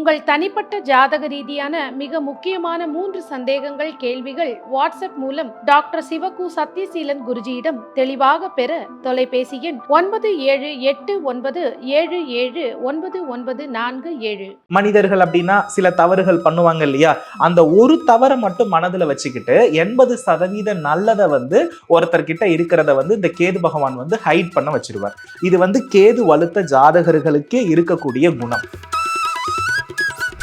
உங்கள் தனிப்பட்ட ஜாதக ரீதியான மிக முக்கியமான மூன்று சந்தேகங்கள் கேள்விகள் வாட்ஸ்அப் மூலம் டாக்டர் சிவகு சத்யசீலன் குருஜியிடம் தெளிவாக பெற தொலைபேசி எண் ஒன்பது ஏழு எட்டு ஒன்பது ஏழு ஏழு ஒன்பது ஒன்பது நான்கு ஏழு. மனிதர்கள் அப்படின்னா சில தவறுகள் பண்ணுவாங்க இல்லையா? அந்த ஒரு தவறை மட்டும் மனதுல வச்சுக்கிட்டு எண்பது சதவீத நல்லதை வந்து ஒருத்தர்கிட்ட இருக்கிறத வந்து இந்த கேது பகவான் வந்து ஹைட் பண்ண வச்சிருவார். இது வந்து கேது வலுத்த ஜாதகர்களுக்கே இருக்கக்கூடிய குணம்.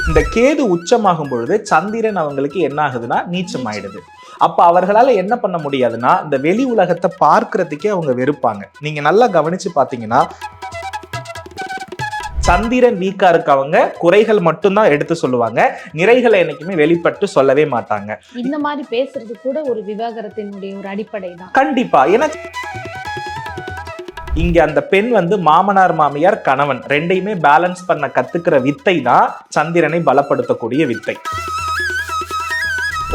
இந்த கேது உச்சமாகும் பொழுது சந்திரன் அவங்களுக்கு என்ன ஆகுதுன்னா நீச்சம் ஆயிடுது அப்ப அவர்களால என்ன பண்ண முடியாதுன்னா இந்த வெளி உலகத்தை பார்க்கறதுக்கே அவங்க வெறுப்பாங்க. நீங்க நல்லா கவனிச்சு பாத்தீங்கன்னா சந்திரன் வீக்கா இருக்கவங்க குறைகள் மட்டும்தான் எடுத்து சொல்லுவாங்க. நிறைகளை என்னைக்குமே வெளிப்பட்டு சொல்லவே மாட்டாங்க. இந்த மாதிரி பேசுறது கூட ஒரு விவாகரத்தினுடைய ஒரு அடிப்படை தான் கண்டிப்பா. ஏன்னா இங்க அந்த பெண் வந்து மாமனார் மாமியார் கணவன் ரெண்டையுமே பேலன்ஸ் பண்ண கத்துக்கிற வித்தை தான் சந்திரனை பலப்படுத்தக்கூடிய வித்தை.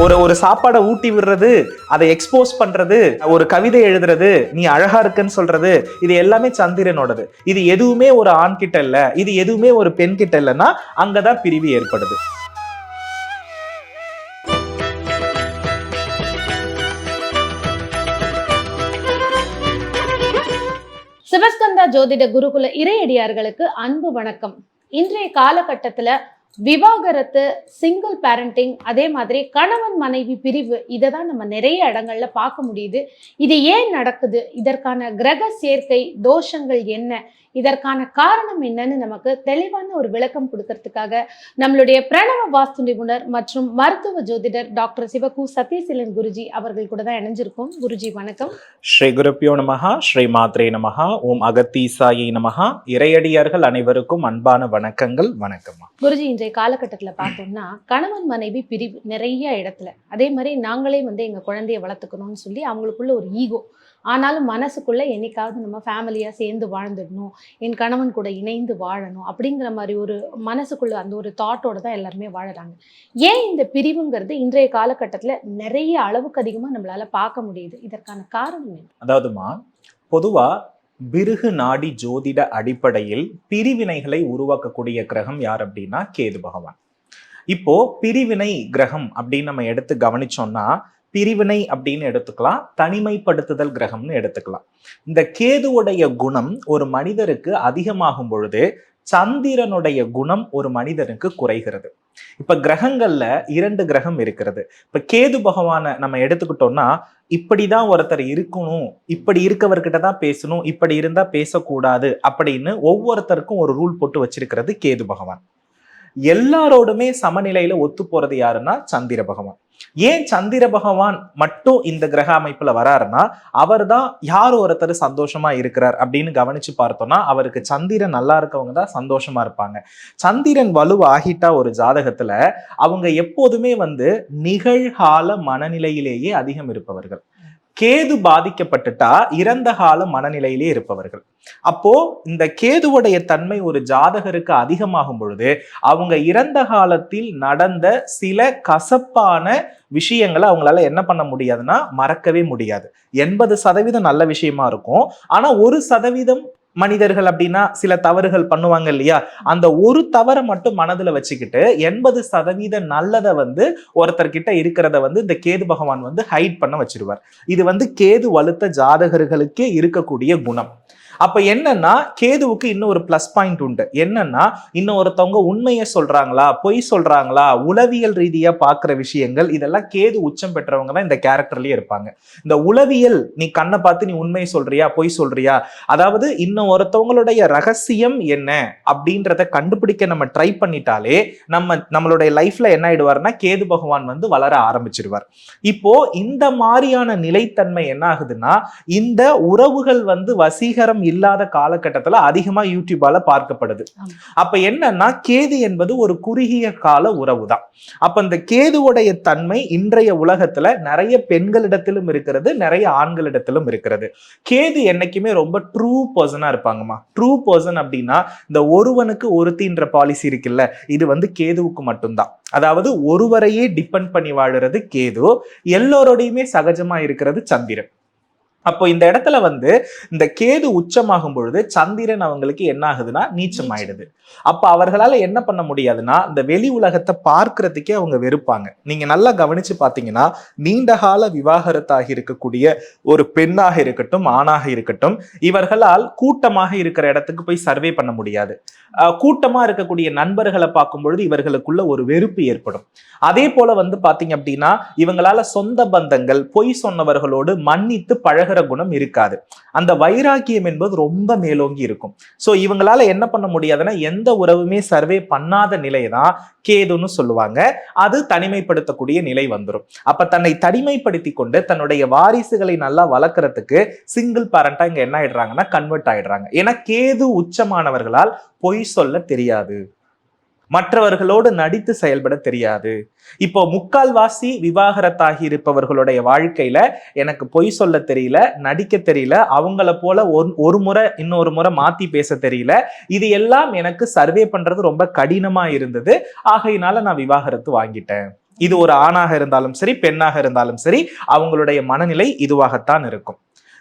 ஒரு ஒரு சாப்பாடை ஊட்டி விடுறது அதை எக்ஸ்போஸ் பண்றது ஒரு கவிதை எழுதுறது நீ அழகா இருக்குன்னு சொல்றது இது எல்லாமே சந்திரனோடது. இது எதுவுமே ஒரு ஆண் கிட்ட இல்ல இது எதுவுமே ஒரு பெண் கிட்ட இல்லைன்னா அங்கதான் பிரிவு ஏற்படுது. சிவஸ்கந்தா ஜோதிட குருகுல இறையடியார்களுக்கு அன்பு வணக்கம். இன்றைய காலகட்டத்துல விவாகரத்து சிங்கிள் பேரண்டிங் அதே மாதிரி கணவன் மனைவி பிரிவு இதை தான் நம்ம நிறைய இடங்கள்ல பார்க்க முடியுது. இது ஏன் நடக்குது? இதற்கான கிரக சேர்க்கை தோஷங்கள் என்ன? இதற்கான காரணம் என்னன்னு நமக்கு தெளிவான ஒரு விளக்கம் கொடுக்கறதுக்காக நம்மளுடைய பிரணவ வாஸ்து நிபுணர் மற்றும் மருத்துவ ஜோதிடர் டாக்டர் சிவகு சத்யசீலன் குருஜி அவர்கள் கூட தான் இணைஞ்சிருக்கோம். குருஜி வணக்கம். ஸ்ரீ குருப்பியோ நமஹா ஸ்ரீ மாத்ரே நமஹா ஓம் அகத்தீசாயை நமஹா. இறையடியார்கள் அனைவருக்கும் அன்பான வணக்கங்கள் வணக்கம்மா. குருஜி இன்றைய காலகட்டத்தில் பார்த்தோம்னா கணவன் மனைவி பிரிவு நிறைய இடத்துல. அதே மாதிரி நாங்களே வந்து எங்கள் குழந்தைய வளர்த்துக்கணும்னு சொல்லி அவங்களுக்குள்ள ஒரு ஈகோ. ஆனாலும் மனசுக்குள்ளே என்னைக்காவது நம்ம ஃபேமிலியாக சேர்ந்து வாழ்ந்துடணும் என் கணவன் கூட இணைந்து வாழணும் அப்படிங்கிற மாதிரி ஒரு மனசுக்குள்ளே அந்த ஒரு தாட்டோட தான் எல்லாருமே வாழறாங்க. ஏன் இந்த பிரிவுங்கிறது இன்றைய காலகட்டத்தில் நிறைய அளவுக்கு அதிகமாக நம்மளால் பார்க்க முடியுது? இதற்கான காரணம் என்ன? அதாவதுமா பொதுவாக பிருகு நாடி ஜோதிட அடிப்படையில் பிரிவினைகளை உருவாக்கக்கூடிய கிரகம் யார் அப்படின்னா கேது பகவான். இப்போ பிரிவினை கிரகம் அப்படின்னு நம்ம எடுத்து கவனிச்சோம்னா பிரிவினை அப்படின்னு எடுத்துக்கலாம். தனிமைப்படுத்துதல் கிரகம்னு எடுத்துக்கலாம். இந்த கேதுவுடைய குணம் ஒரு மனிதருக்கு அதிகமாகும் பொழுது சந்திரனுடைய குணம் ஒரு மனிதனுக்கு குறைகிறது. இப்ப கிரகங்கள்ல இரண்டு கிரகம் இருக்கிறது. இப்ப கேது பகவானை நம்ம எடுத்துக்கிட்டோம்னா இப்படிதான் ஒருத்தர் இருக்கணும் இப்படி இருக்கவர்கிட்ட தான் பேசணும் இப்படி இருந்தா பேசக்கூடாது அப்படின்னு ஒவ்வொருத்தருக்கும் ஒரு ரூல் போட்டு வச்சிருக்கிறது கேது பகவான். எல்லாரோடுமே சமநிலையில ஒத்து போறது யாருன்னா சந்திர பகவான். ஏன் சந்திர பகவான் மட்டும் இந்த கிரக அமைப்புல வராருன்னா அவர் தான் யார் ஒருத்தர் சந்தோஷமா இருக்கிறார் அப்படின்னு கவனிச்சு பார்த்தோம்னா அவருக்கு சந்திரன் நல்லா இருக்கவங்க தான் சந்தோஷமா இருப்பாங்க. சந்திரன் வலுவாகிட்டா ஒரு ஜாதகத்துல அவங்க எப்போதுமே வந்து நிகழ்கால மனநிலையிலேயே அதிகம் இருப்பவர்கள். கேது பாதிக்கப்பட்டுட்டா இறந்த கால மனநிலையிலே இருப்பவர்கள். அப்போ இந்த கேதுவுடைய தன்மை ஒரு ஜாதகருக்கு அதிகமாகும் பொழுது அவங்க இறந்த காலத்தில் நடந்த சில கசப்பான விஷயங்களை அவங்களால என்ன பண்ண முடியாதுன்னா மறக்கவே முடியாது. எண்பது சதவீதம் நல்ல விஷயமா இருக்கும். ஆனா ஒரு சதவீதம் மனிதர்கள் அப்படின்னா சில தவறுகள் பண்ணுவாங்க இல்லையா? அந்த ஒரு தவறை மட்டும் மனதுல வச்சுக்கிட்டு எண்பது சதவீத நல்லதை வந்து ஒருத்தர்கிட்ட இருக்கிறத வந்து இந்த கேது பகவான் வந்து ஹைட் பண்ண வச்சிருவார். இது வந்து கேது வலுத்த ஜாதகர்களுக்கே இருக்கக்கூடிய குணம். அப்ப என்னன்னா கேதுவுக்கு இன்னும் ஒரு பிளஸ் பாயிண்ட் உண்டு. என்னன்னா இன்னொருத்தவங்க உண்மையை சொல்றாங்களா பொய் சொல்றாங்களா உளவியல் ரீதியா பாக்குற விஷயங்கள் இதெல்லாம் கேது உச்சம் பெற்றவங்க தான் இந்த கேரக்டர்லயே இருப்பாங்க. இந்த உளவியல் நீ கண்ணை பார்த்து நீ உண்மையை சொல்றியா பொய் சொல்றியா? அதாவது இன்னும் ஒருத்தவங்களுடைய ரகசியம் என்ன அப்படின்றத கண்டுபிடிக்க நம்ம ட்ரை பண்ணிட்டாலே நம்ம நம்மளுடைய லைஃப்ல என்ன ஆயிடுவார்னா கேது பகவான் வந்து வளர ஆரம்பிச்சிருவார். இப்போ இந்த மாதிரியான நிலைத்தன்மை என்ன ஆகுதுன்னா இந்த உறவுகள் வந்து வசீகரம் இல்லாத காலகட்டத்துல அதிகமா யூடியூபால பார்க்கப்படுது. அப்ப என்னன்னா கேது என்பது ஒரு குறுகிய கால உறவு தான் அப்ப இந்த கேதுவுடைய தன்மை இன்றைய உலகத்துல நிறைய பெண்களிடத்திலும் இருக்கிறது நிறைய ஆண்களிடத்திலும் இருக்கிறது. கேது என்னைக்குமே ரொம்ப ட்ரூ பர்சனா இருப்பாங்கம்மா. ட்ரூ பர்சன் அப்படின்னா இந்த ஒருவனுக்கு ஒருத்தின்ற பாலிசி இருக்குல்ல இது வந்து கேதுவுக்கு மட்டும்தான். அதாவது ஒருவரையே டிபெண்ட் பண்ணி வாழுறது கேது எல்லோரோடையுமே சகஜமா இருக்கிறது சந்திரன். அப்போ இந்த இடத்துல வந்து இந்த கேது உச்சமாகும் பொழுது சந்திரன் அவங்களுக்கு என்ன ஆகுதுன்னா நீச்சம் ஆயிடுது. அப்ப அவர்களால என்ன பண்ண முடியாதுன்னா இந்த வெளி உலகத்தை பார்க்கறதுக்கே அவங்க வெறுப்பாங்க. நீங்க நல்லா கவனிச்சு பாத்தீங்கன்னா நீண்ட கால விவாகரத்தாகி இருக்கக்கூடிய ஒரு பெண்ணாக இருக்கட்டும் ஆணாக இருக்கட்டும் இவர்களால் கூட்டமாக இருக்கிற இடத்துக்கு போய் சர்வே பண்ண முடியாது. கூட்டமா இருக்கக்கூடிய நண்பர்களை பார்க்கும் பொழுது இவர்களுக்குள்ள ஒரு வெறுப்பு ஏற்படும். அதே போல வந்து பாத்தீங்க அப்படின்னா இவங்களால சொந்த பந்தங்கள் பொய் சொன்னவர்களோடு மன்னித்து பழகுற குணம் இருக்காது. அந்த வைராக்கியம் என்பது ரொம்ப மேலோங்கி இருக்கும். சோ இவங்களால என்ன பண்ண முடியாதுன்னா எந்த உறவுமே சர்வே பண்ணாத நிலை தான் கேதுன்னு சொல்லுவாங்க. அது தனிமைப்படுத்தக்கூடிய நிலை வந்துடும் அப்ப தன்னை தனிமைப்படுத்தி கொண்டு தன்னுடைய வாரிசுகளை நல்லா வளர்க்கறதுக்கு சிங்கிள் பேரண்டா இங்க என்ன ஆயிடுறாங்கன்னா கன்வெர்ட் ஆயிடுறாங்க. ஏன்னா கேது உச்சமானவர்களால் பொய் சொல்ல தெரியாது. மற்றவர்களோடு நடித்து செயல்பட தெரியாது. இப்போ முக்கால்வாசி விவாகரத்தாகி இருப்பவர்களுடைய வாழ்க்கையில எனக்கு பொய் சொல்ல தெரியல நடிக்க தெரியல அவங்கள போல ஒரு ஒரு முறை இன்னொரு முறை மாத்தி பேச தெரியல. இது எல்லாம் எனக்கு சர்வே பண்றது ரொம்ப கடினமா இருந்தது. ஆகையினால நான் விவாகரத்து வாங்கிட்டேன். இது ஒரு ஆணாக இருந்தாலும் சரி பெண்ணாக இருந்தாலும் சரி அவங்களுடைய மனநிலை இதுவாகத்தான் இருக்கும்.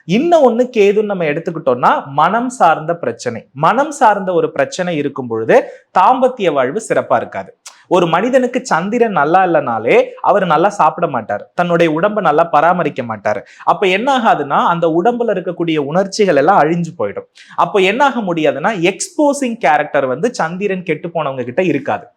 இன்னும் ஒன்று கேதுன்னு நம்ம எடுத்துக்கிட்டோம்னா மனம் சார்ந்த பிரச்சனை. மனம் சார்ந்த ஒரு பிரச்சனை இருக்கும் பொழுது தாம்பத்திய வாழ்வு சிறப்பா இருக்காது. ஒரு மனிதனுக்கு சந்திரன் நல்லா இல்லைனாலே அவர் நல்லா சாப்பிட மாட்டார். தன்னுடைய உடம்பை நல்லா பராமரிக்க மாட்டார். அப்ப என்ன ஆகாதுன்னா அந்த உடம்புல இருக்கக்கூடிய உணர்ச்சிகள் எல்லாம் அழிஞ்சு போயிடும். அப்போ என்ன ஆக முடியாதுன்னா எக்ஸ்போசிங் கேரக்டர் வந்து சந்திரன் கெட்டு போனவங்க கிட்ட இருக்காது.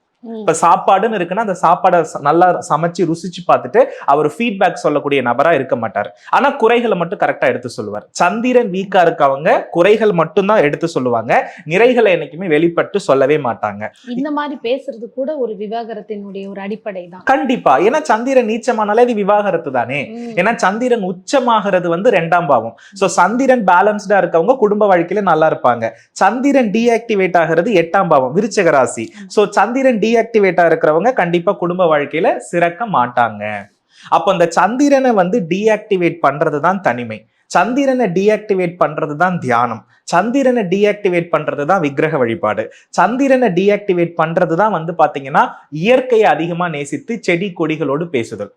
இப்ப சாப்பாடுன்னு இருக்குன்னா அந்த சாப்பாடை நல்லா சமைச்சு ருசிச்சு பார்த்துட்டு அவர் ஃபீட்பேக் சொல்லக்கூடிய நபரா இருக்க மாட்டார். ஆனா குறைகளை மட்டும் கரெக்டா எடுத்து சொல்லுவார். சந்திரன் வீக்கா இருக்கவங்க குறைகள் மட்டும்தான் எடுத்து சொல்லுவாங்க. நிறைகளை என்னைக்குமே வெளிப்பட்டு சொல்லவே மாட்டாங்க. இந்த மாதிரி பேசுறது கூட ஒரு விவாகரத்தினுடைய ஒரு அடிப்படை தான் கண்டிப்பா. ஏன்னா சந்திரன் நீச்சமானாலே இது விவாகரத்து தானே? ஏன்னா சந்திரன் உச்சமாகிறது வந்து ரெண்டாம் பாவம். சோ சந்திரன் பேலன்ஸ்டா இருக்கவங்க குடும்ப வாழ்க்கையில நல்லா இருப்பாங்க. சந்திரன் டீஆக்டிவேட் ஆகிறது எட்டாம் பாவம் விருச்சக ராசி. சோ சந்திரன் டீஆக்டிவேட்டா இருக்கிறவங்க கண்டிப்பா குடும்ப வாழ்க்கையில சிறக்க மாட்டாங்க. அப்போ அந்த சந்திரனை வந்து டீஆக்டிவேட் பண்றது தான் தனிமை. சந்திரனை டீஆக்டிவேட் பண்றது தான் தியானம். சந்திரனை டீஆக்டிவேட் பண்றது தான் விக்கிரக வழிபாடு. சந்திரனை டீஆக்டிவேட் பண்றது தான் வந்து பாத்தீங்கன்னா இயற்கையை அதிகமா நேசித்து செடி கொடிகளோடு பேசுதல்.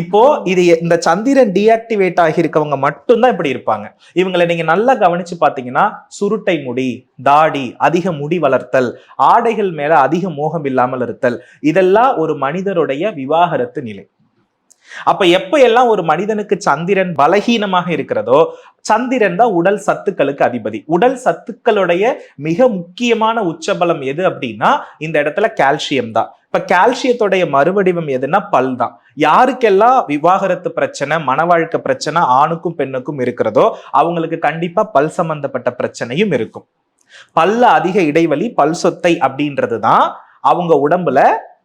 இப்போ இது இந்த சந்திரன் டீஆக்டிவேட் ஆகியிருக்கவங்க மட்டும்தான் இப்படி இருப்பாங்க. இவங்களை நீங்க நல்லா கவனிச்சு பாத்தீங்கன்னா சுருட்டை முடி தாடி அதிக முடி வளர்த்தல் ஆடைகள் மேல அதிக மோகம் இல்லாமல் இருத்தல் இதெல்லாம் ஒரு மனிதருடைய விவாகரத்து நிலை. அப்ப எப்ப எல்லாம் ஒரு மனிதனுக்கு சந்திரன் பலகீனமாக இருக்கிறதோ சந்திரன் தான் உடல் சத்துக்களுக்கு அதிபதி. உடல் சத்துக்களுடைய மிக முக்கியமான உச்சபலம் எது அப்படின்னா இந்த இடத்துல கால்சியம் தான். இப்ப கால்சியத்துடைய மறுவடிவம் எதுன்னா பல் தான். யாருக்கெல்லாம் விவாகரத்து பிரச்சனை மனவாழ்க்கை பிரச்சனை ஆணுக்கும் பெண்ணுக்கும் இருக்கிறதோ அவங்களுக்கு கண்டிப்பா பல் சம்பந்தப்பட்ட பிரச்சனையும் இருக்கும். பல்ல அதிக இடைவெளி பல் சொத்தை அப்படின்றது தான் அவங்க உடம்புல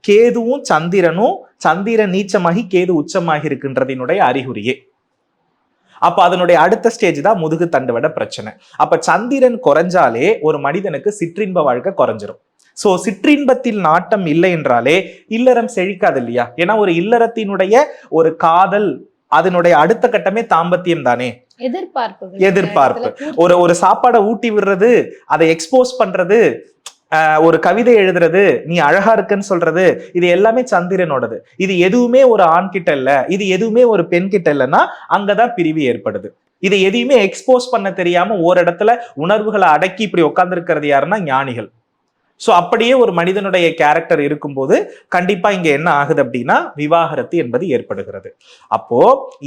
கேதுவும் சந்திரனும் சந்திரன் நீச்சமாகி கேது உச்சமாகி இருக்கின்றதினுடைய அறிகுறியே. அப்ப அதனுடைய அடுத்த ஸ்டேஜ் தான் முதுகு தண்டுவட பிரச்சனை. அப்ப சந்திரன் குறைஞ்சாலே ஒரு மனிதனுக்கு சிற்றின்ப வாழ்க்கை குறைஞ்சிரும். சோ சிற்றின்பத்தில் நாட்டம் இல்லை என்றாலே இல்லறம் செழிக்காது இல்லையா? ஏன்னா ஒரு இல்லறத்தினுடைய ஒரு காதல் அதனுடைய அடுத்த கட்டமே தாம்பத்தியம் தானே? எதிர்பார்ப்பு. எதிர்பார்ப்பு. ஒரு ஒரு சாப்பாடை ஊட்டி விடுறது அதை எக்ஸ்போஸ் பண்றது ஒரு கவிதை எழுதுறது நீ அழகா இருக்குன்னு சொல்றது இது எல்லாமே சந்திரனோடது. இது எதுவுமே ஒரு ஆண் கிட்ட இல்ல இது எதுவுமே ஒரு பெண் கிட்ட இல்லைன்னா அங்கதான் பிரிவு ஏற்படுது. இதை எதையுமே எக்ஸ்போஸ் பண்ண தெரியாம ஒரு இடத்துல உணர்வுகளை அடக்கி இப்படி உட்கார்ந்துருக்கிறது யாருன்னா ஞானிகள். ஸோ அப்படியே ஒரு மனிதனுடைய கேரக்டர் இருக்கும்போது கண்டிப்பாக இங்கே என்ன ஆகுது அப்படின்னா விவாகரத்து என்பது ஏற்படுகிறது. அப்போ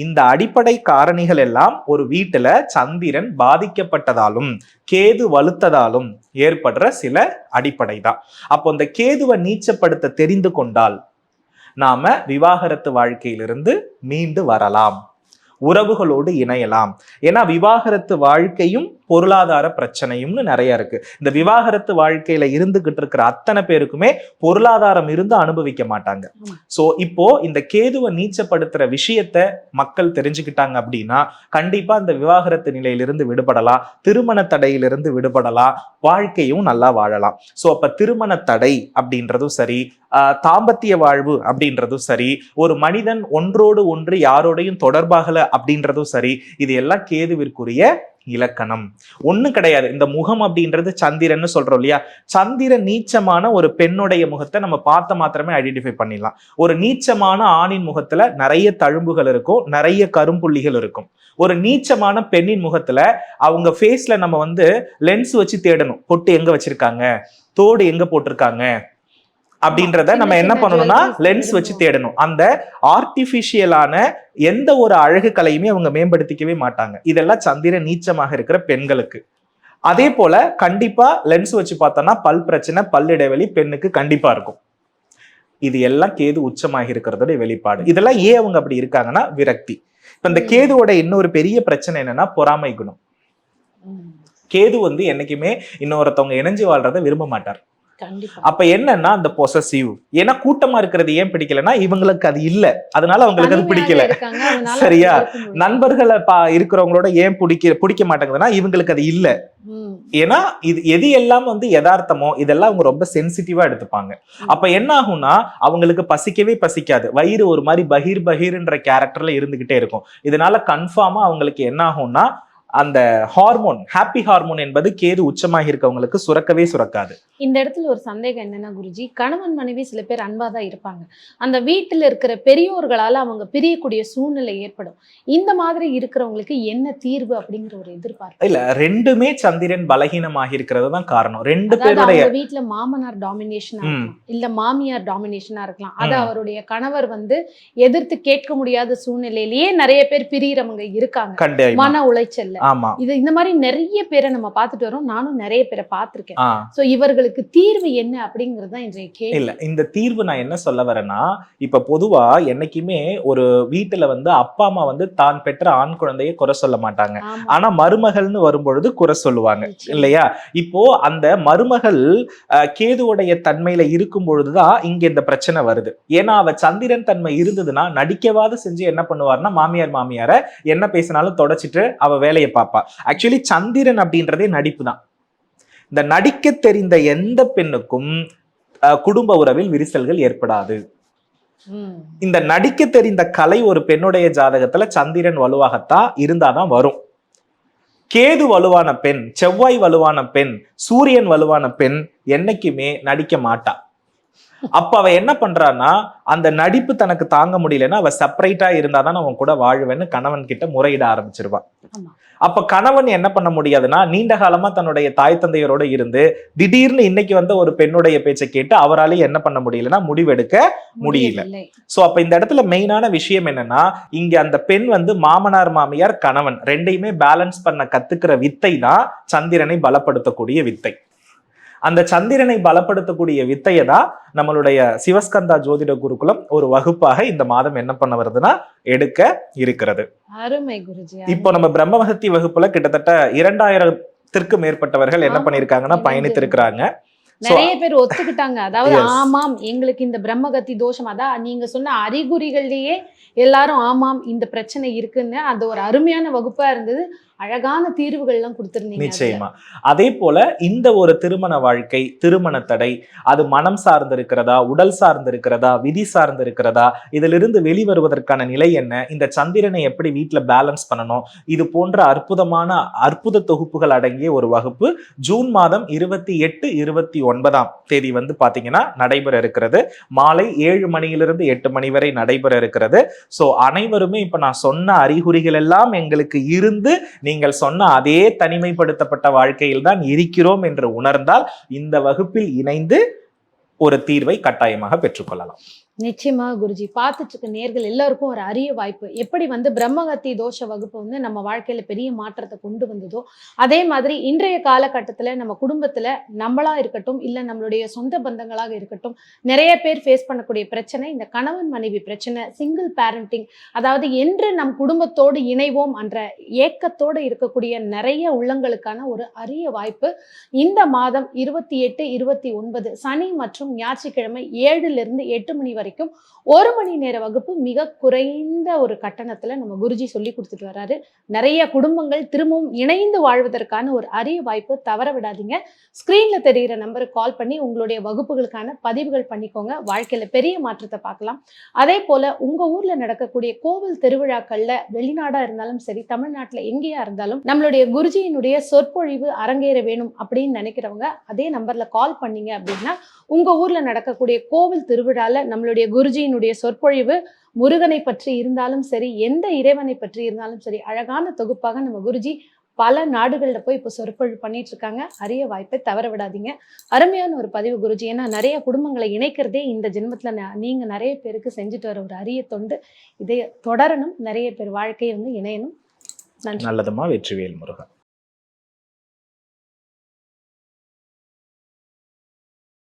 இந்த அடிப்படை காரணிகள் எல்லாம் ஒரு வீட்டில் சந்திரன் பாதிக்கப்பட்டதாலும் கேது வலுத்ததாலும் ஏற்படுற சில அடிப்படை தான். அப்போ இந்த கேதுவை நீச்சப்படுத்த தெரிந்து கொண்டால் நாம விவாகரத்து வாழ்க்கையிலிருந்து மீண்டு வரலாம். உறவுகளோடு இணையலாம். ஏன்னா விவாகரத்து வாழ்க்கையும் பொருளாதார பிரச்சனையும்னு நிறைய இருக்கு. இந்த விவாகரத்து வாழ்க்கையில இருந்துகிட்டு இருக்கிற அத்தனை பேருக்குமே பொருளாதாரம் இருந்து அனுபவிக்க மாட்டாங்க. சோ இப்போ இந்த கேதுவை நீச்சப்படுத்துற விஷயத்த மக்கள் தெரிஞ்சுக்கிட்டாங்க அப்படின்னா கண்டிப்பா இந்த விவாகரத்து நிலையிலிருந்து விடுபடலாம். திருமண தடையிலிருந்து விடுபடலாம். வாழ்க்கையும் நல்லா வாழலாம். சோ அப்ப திருமண தடை அப்படின்றதும் சரி தாம்பத்திய வாழ்வு அப்படின்றதும் சரி ஒரு மனிதன் ஒன்றோடு ஒன்று யாரோடையும் தொடர்பாகல அப்படின்றதும் சரி இது எல்லாம் கேதுவிற்குரிய இலக்கணம். ஒண்ணும் கிடையாது. இந்த முகம் அப்படின்றது சந்திரன்னு சொல்றோம் இல்லையா? சந்திரன் நீச்சமான ஒரு பெண்ணுடைய முகத்தை நம்ம பார்த்த மாத்திரமே ஐடென்டிஃபை பண்ணிடலாம். ஒரு நீச்சமான ஆணின் முகத்துல நிறைய தழும்புகள் இருக்கும் நிறைய கரும்புள்ளிகள் இருக்கும். ஒரு நீச்சமான பெண்ணின் முகத்துல அவங்க ஃபேஸ்ல நம்ம வந்து லென்ஸ் வச்சு தேடணும். பொட்டு எங்க வச்சிருக்காங்க? தோடு எங்க போட்டிருக்காங்க? அப்படின்றத நம்ம என்ன பண்ணணும்னா லென்ஸ் வச்சு தேடணும். அந்த ஆர்டிபிஷியலான எந்த ஒரு அழகு கலையுமே அவங்க மேம்படுத்திக்கவே மாட்டாங்க. இதெல்லாம் சந்திர நீச்சமாக இருக்கிற பெண்களுக்கு. அதே போல கண்டிப்பா லென்ஸ் வச்சு பார்த்தோம்னா பல் பிரச்சனை பல் இடைவெளி பெண்ணுக்கு கண்டிப்பா இருக்கும். இது எல்லாம் கேது உச்சமாகி இருக்கிறதோட வெளிப்பாடு. இதெல்லாம் ஏன் அவங்க அப்படி இருக்காங்கன்னா விரக்தி. இப்ப இந்த. கேதுவோட இன்னொரு பெரிய பிரச்சனை என்னன்னா பொறாமை குணம். கேது வந்து என்னைக்குமே இன்னொருத்தவங்க இணைஞ்சு வாழ்றதை விரும்ப மாட்டார். அப்ப என்னன்னா அந்த பொசசிவ் ஏன்னா கூட்டமா இருக்கிறது ஏன் பிடிக்கலன்னா இவங்களுக்கு அது இல்ல. அதனால அவங்களுக்கு அது பிடிக்கல. சரியா? நண்பர்களை பா இருக்கிறவங்களோட ஏன் பிடிக்க பிடிக்க மாட்டேங்குதுன்னா இவங்களுக்கு அது இல்ல. ஏன்னா இது எது எல்லாம் வந்து யதார்த்தமோ இதெல்லாம் அவங்க ரொம்ப சென்சிட்டிவா எடுத்துப்பாங்க. அப்ப என்ன ஆகும்னா அவங்களுக்கு பசிக்கவே பசிக்காது. வயிறு ஒரு மாதிரி பகீர் பகீர்ன்ற கேரக்டர்ல இருந்துகிட்டே இருக்கும். இதனால கன்ஃபார்மா அவங்களுக்கு என்ன ஆகும்னா அந்த ஹார்மோன் ஹாப்பி ஹார்மோன் என்பது கேது உச்சமாகி இருக்கவங்களுக்கு சுரக்கவே சுரக்காது. இந்த இடத்துல ஒரு சந்தேகம் என்னன்னா குருஜி கணவன் மனைவி சில பேர் அன்பா தான் இருப்பாங்க. அந்த வீட்டுல இருக்கிற பெரியோர்களால அவங்க பிரியக்கூடிய சூழ்நிலை ஏற்படும். இந்த மாதிரி இருக்கிறவங்களுக்கு என்ன தீர்வு அப்படிங்கிற ஒரு எதிர்பார்ப்பு? இல்ல ரெண்டுமே சந்திரன் பலகீனமாகி இருக்கிறது தான் காரணம். ரெண்டு பேருடைய வீட்ல மாமனார் டாமினேஷனா. இருக்கலாம் இல்ல மாமியார் டாமினேஷனா இருக்கலாம். அது. அவருடைய கணவர் வந்து எதிர்த்து கேட்க முடியாத சூழ்நிலையிலேயே நிறைய பேர் பிரியறவங்க இருக்காங்க. மன உளைச்சல்ல. ஆமா. இது இந்த மாதிரி நிறைய பேரை நம்ம பார்த்துட்டு வரோம். நானும் நிறைய பேரை பார்த்திருக்கேன். சோ இவர்களுக்கு தீர்வு என்ன அப்படிங்கிறது தான் இன்றைய கேள்வி. இல்ல இந்த தீர்வு நான் என்ன சொல்ல வரேன்னா இப்ப பொதுவா என்னைக்குமே ஒரு வீட்டுல வந்து அப்பா அம்மா வந்து தான் பெற்ற ஆண் குழந்தையை குறை சொல்ல மாட்டாங்க. ஆனா மருமகள்னு வரும்பொழுது குறை சொல்லுவாங்க. இல்லையா? இப்போ அந்த மருமகள் கேதுவுடைய தன்மையில இருக்கும் பொழுதுதான் இங்க இந்த பிரச்சனை வருது. ஏன்னா அவ சந்திரன் தன்மை இருந்ததுன்னா நடிக்கவாது செஞ்சு என்ன பண்ணுவார்னா மாமியார் மாமியார என்ன பேசினாலும் தொடச்சிட்டு அவ வேலையை பார்ப்பா. ஆக்சுவலி சந்திரன் அப்படின்றதே நடிப்பு தான் இந்த நடிக்க தெரிந்த எந்த பெண்ணுக்கும் குடும்ப உறவில் விரிசல்கள் ஏற்படாது. இந்த நடிக்க தெரிந்த கலை ஒரு பெண்ணுடைய ஜாதகத்துல சந்திரன் வலுவாகத்தான் இருந்தாதான் வரும். கேது வலுவான பெண் செவ்வாய் வலுவான பெண் சூரியன் வலுவான பெண் என்னைக்குமே நடிக்க மாட்டா. அப்ப அவ என்ன பண்றான்னா அந்த நடிப்பு தனக்கு தாங்க முடியலன்னா அவ செப்பரேட்டா இருந்தாதான் அவன் கூட வாழ்வேன்னு கணவன் கிட்ட முறையிட ஆரம்பிச்சிருவா ஆமா. அப்ப கணவன் என்ன பண்ண முடியாதுன்னா நீண்ட காலமா தன்னுடைய தாய் தந்தையரோட இருந்து திடீர்னு இன்னைக்கு வந்த ஒரு பெண்ணுடைய பேச்சை கேட்டு அவராலே என்ன பண்ண முடியலன்னா முடிவெடுக்க முடியல. சோ அப்ப இந்த இடத்துல மெயினான விஷயம் என்னன்னா இங்க அந்த பெண் வந்து மாமனார் மாமியார் கணவன் ரெண்டையுமே பேலன்ஸ் பண்ண கத்துக்கிற வித்தை தான் சந்திரனை பலப்படுத்தக்கூடிய வித்தை அந்த சந்திரனை பலப்படுத்தக்கூடிய வித்தையை தான் நம்மளுடைய சிவஸ்கந்தா ஜோதிட குருகுலம் ஒரு வகுப்பாக இந்த மாதம் என்ன பண்ண வருதுன்னா எடுக்க இருக்கிறது. அருமை குருஜி இப்போ நம்ம பிரம்மவகத்தி வகுப்புல கிட்டத்தட்ட இரண்டாயிரத்திற்கு மேற்பட்டவர்கள் என்ன பண்ணிருக்காங்கன்னா பயணித்திருக்கிறாங்க. நிறைய பேர் ஒத்துக்கிட்டாங்க. அதாவது. ஆமாம் எங்களுக்கு இந்த பிரம்மகத்தி தோஷம். அதான் நீங்க சொன்ன அறிகுறிகள்லயே எல்லாரும் ஆமாம் இந்த பிரச்சனை இருக்குன்னு அது ஒரு அருமையான வகுப்பா இருந்தது. அழகான தீர்வுகள் எல்லாம் நிச்சயமா. அதே போல இந்த ஒரு திருமண வாழ்க்கை திருமண தடை அது மனம் சார்ந்து இருக்கிறதா உடல் சார்ந்து இருக்கிறதா விதி சார்ந்து இருக்கிறதா இதிலிருந்து வெளிவருவதற்கான நிலை என்ன இந்த சந்திரனை எப்படி வீட்டில் பேலன்ஸ் பண்ணணும் இது போன்ற அற்புதமான அற்புத தொகுப்புகள் அடங்கிய ஒரு வகுப்பு ஜூன் மாதம் இருபத்தி எட்டு இருபத்தி ஒன்பதாம் தேதி வந்து பாத்தீங்கன்னா நடைபெற இருக்கிறது. மாலை ஏழு மணியிலிருந்து எட்டு மணி வரை நடைபெற இருக்கிறது. ஸோ அனைவருமே இப்போ நான் சொன்ன அறிகுறிகள் எல்லாம் எங்களுக்கு இருந்து நீங்கள் சொன்ன அதே தனிமைப்படுத்தப்பட்ட வாழ்க்கையில் தான் இருக்கிறோம் என்று உணர்ந்தால் இந்த வகுப்பில் இணைந்து ஒரு தீர்வை கட்டாயமாக பெற்றுக்கொள்ளலாம். நிச்சயமா குருஜி. பார்த்துட்டு இருக்க நேர்கள் எல்லாருக்கும் ஒரு அரிய வாய்ப்பு. எப்படி வந்து பிரம்மகத்தி தோஷ வகுப்பு வந்து நம்ம வாழ்க்கையில பெரிய மாற்றத்தை கொண்டு வந்ததோ அதே மாதிரி இன்றைய காலகட்டத்துல நம்ம குடும்பத்துல நம்மளா இருக்கட்டும் இல்ல நம்மளுடைய சொந்த பந்தங்களாக இருக்கட்டும் நிறைய பேர் ஃபேஸ் பண்ணக்கூடிய பிரச்சனை இந்த கணவன் மனைவி பிரச்சனை சிங்கிள் பேரண்டிங் அதாவது என்று நம் குடும்பத்தோடு இணைவோம் என்ற ஏக்கத்தோடு இருக்கக்கூடிய நிறைய உள்ளங்களுக்கான ஒரு அரிய வாய்ப்பு. இந்த மாதம் இருபத்தி எட்டு இருபத்தி ஒன்பது சனி மற்றும் ஞாயிற்றுக்கிழமை ஏழுல இருந்து எட்டு மணி வரை வரைக்கும் ஒரு மணி நேர வகுப்பு மிக குறைந்த ஒரு கட்டணத்துல நம்ம குருஜி சொல்லி கொடுத்துட்டு வராரு. நிறைய குடும்பங்கள் திரும்பவும் இணைந்து வாழ்வதற்கான ஒரு அரிய வாய்ப்பு தவற விடாதீங்க. ஸ்கிரீன்ல தெரிகிற நம்பருக்கு கால் பண்ணி உங்களுடைய வகுப்புகளுக்கான பதிவுகள் பண்ணிக்கோங்க. வாழ்க்கையில பெரிய மாற்றத்தை பார்க்கலாம். அதே போல உங்க ஊர்ல நடக்கக்கூடிய கோவில் திருவிழாக்கள்ல வெளிநாடா இருந்தாலும் சரி தமிழ்நாட்டுல எங்கேயா இருந்தாலும் நம்மளுடைய குருஜியினுடைய சொற்பொழிவு அரங்கேற வேணும் அப்படின்னு நினைக்கிறவங்க அதே நம்பர்ல கால் பண்ணீங்க அப்படின்னா உங்க ஊர்ல நடக்கக்கூடிய கோவில் திருவிழால நம்மளுடைய குருஜியினுடைய சொற்பொழிவு முருகனை பற்றி இருந்தாலும் சரி எந்த இறைவனை பற்றி இருந்தாலும் சரி அழகான தொகுப்பாக நம்ம குருஜி பல நாடுகளில் போய் இப்போ சொற்பொழிவு பண்ணிட்டு இருக்காங்க. அரிய வாய்ப்பை தவற விடாதீங்க. அருமையான ஒரு பதிவு குருஜி. ஏன்னா நிறைய குடும்பங்களை இணைக்கிறதே இந்த ஜென்மத்துல நீங்க நிறைய பேருக்கு செஞ்சுட்டு வர ஒரு அரிய தொண்டு. இதை தொடரணும். நிறைய பேர் வாழ்க்கை வந்து இணையணும். நன்றி. நல்லதுமா? வெற்றிவேல் முருகன்.